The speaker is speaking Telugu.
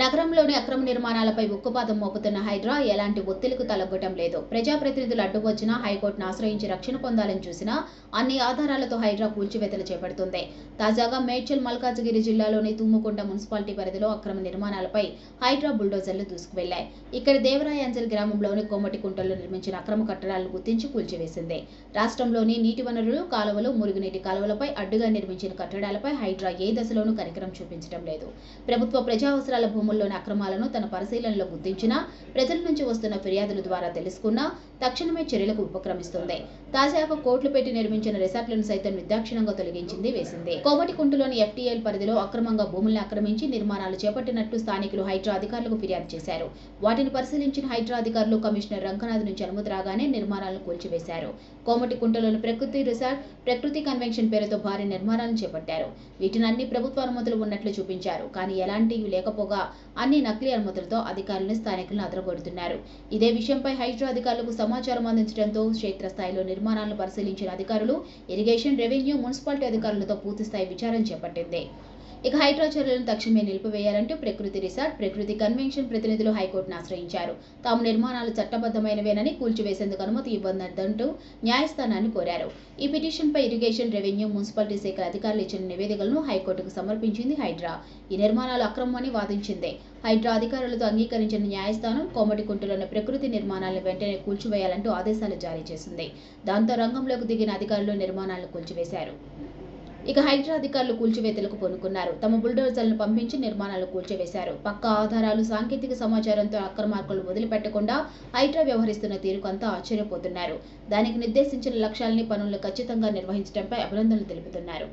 నగరంలోని అక్రమ నిర్మాణాలపై ఉక్కుపాదం మోపుతున్న హైడ్రా ఎలాంటి ఒత్తిళ్ళకు తలగ్గటం లేదు. ప్రజాప్రతినిధులు అడ్డు వచ్చినా హైకోర్టును ఆశ్రయించి రక్షణ పొందాలని చూసినా అన్ని ఆధారాలతో హైడ్రా కూల్చివేతలు చేపడుతుంది. తాజాగా మేడ్చల్ మల్కాజ్గిరి జిల్లాలోని తుమ్ముకుంట మున్సిపాలిటీ పరిధిలో అక్రమ నిర్మాణాలపై హైడ్రా బుల్డోజర్లు దూసుకువెళ్ళాయి ఇక్కడ దేవరాయాంజల్ గ్రామంలోని కోమటి కుంటల్లో నిర్మించిన అక్రమ కట్టడాలను గుర్తించి కూల్చివేసింది. రాష్ట్రంలోని నీటి వనరులు కాలువలు మురుగునీటి కాలువలపై అడ్డుగా నిర్మించిన కట్టడాలపై హైడ్రా ఏ దశలోనూ కనికరం చూపించడం లేదు. ప్రభుత్వ ప్రజా అవసరాల భూముల్లోని అక్రమాలను తన పరిశీలనలో గుర్తించినా ప్రజల నుంచి వస్తున్న ఫిర్యాదుల ద్వారా తెలుసుకున్నా తక్షణమే చర్యలకు ఉపక్రమిస్తుంది. తాజాగా కోట్లు పెట్టి నిర్మించిన రిసార్ట్లను సైతం నిర్దాక్షిణంగా తొలగించింది వేసింది. కోమటికుంటలోని ఎఫ్టీఎల్ పరిధిలో అక్రమంగా భూముల్ని ఆక్రమించి నిర్మాణాలు చేపట్టినట్టు స్థానికులు హైడ్రా అధికారులకు ఫిర్యాదు చేశారు. వాటిని పరిశీలించిన హైడ్రా అధికారులు కమిషనర్ రంగనాథ్ నుంచి అనుమతి రాగానే నిర్మాణాలను కూల్చివేశారు. కోమటికుంటలోని ప్రకృతి రిసార్ట్ ప్రకృతి కన్వెన్షన్ పేరుతో భారీ నిర్మాణాలను చేపట్టారు. వీటిని అన్ని ప్రభుత్వ అనుమతులు ఉన్నట్లు చూపించారు. కానీ ఎలాంటివి లేకపోగా అన్ని నకిలీ అనుమతులతో అధికారులను స్థానికులను అదరగొడుతున్నారు. ఇదే విషయంపై హైడ్రో అధికారులకు సమాచారం అందించడంతో క్షేత్రస్థాయిలో నిర్మాణాలను పరిశీలించిన అధికారులు ఇరిగేషన్ రెవెన్యూ మున్సిపాలిటీ అధికారులతో పూర్తిస్థాయి విచారణ చేపట్టింది. ఇక హైడ్రో చర్యలను తక్షణమే నిలిపివేయాలంటూ ప్రకృతి రిసార్ట్ ప్రకృతి కన్వెన్షన్ ప్రతినిధులు హైకోర్టును ఆశ్రయించారు. తాము నిర్మాణాలు చట్టబద్ధమైనవేనని కూల్చివేసేందుకు అనుమతి ఇవ్వదంటూ న్యాయస్థానాన్ని కోరారు. ఈ పిటిషన్పై ఇరిగేషన్ రెవెన్యూ మున్సిపాలిటీ శాఖ అధికారులు ఇచ్చిన నివేదికలను హైకోర్టుకు సమర్పించింది హైడ్రా. ఈ నిర్మాణాలు అక్రమమని వాదించింది. హైడ్రా అధికారులతో అంగీకరించిన న్యాయస్థానం కోమటికుంటలోని ప్రకృతి నిర్మాణాలను వెంటనే కూల్చివేయాలంటూ ఆదేశాలు జారీ చేసింది. దాంతో రంగంలోకి దిగిన అధికారులు నిర్మాణాలను కూల్చివేశారు. ఇక హైడ్రా అధికారులు కూల్చివేతలకు పూనుకున్నారు. తమ బుల్డోజర్లను పంపించి నిర్మాణాలు కూల్చివేశారు. పక్క ఆధారాలు సాంకేతిక సమాచారంతో అక్రమార్కులు వదిలిపెట్టకుండా హైడ్రా వ్యవహరిస్తున్న తీరుకు అంతా ఆశ్చర్యపోతున్నారు. దానికి నిర్దేశించిన లక్ష్యాలని పనులను ఖచ్చితంగా నిర్వహించడంపై అభినందనలు తెలుపుతున్నారు.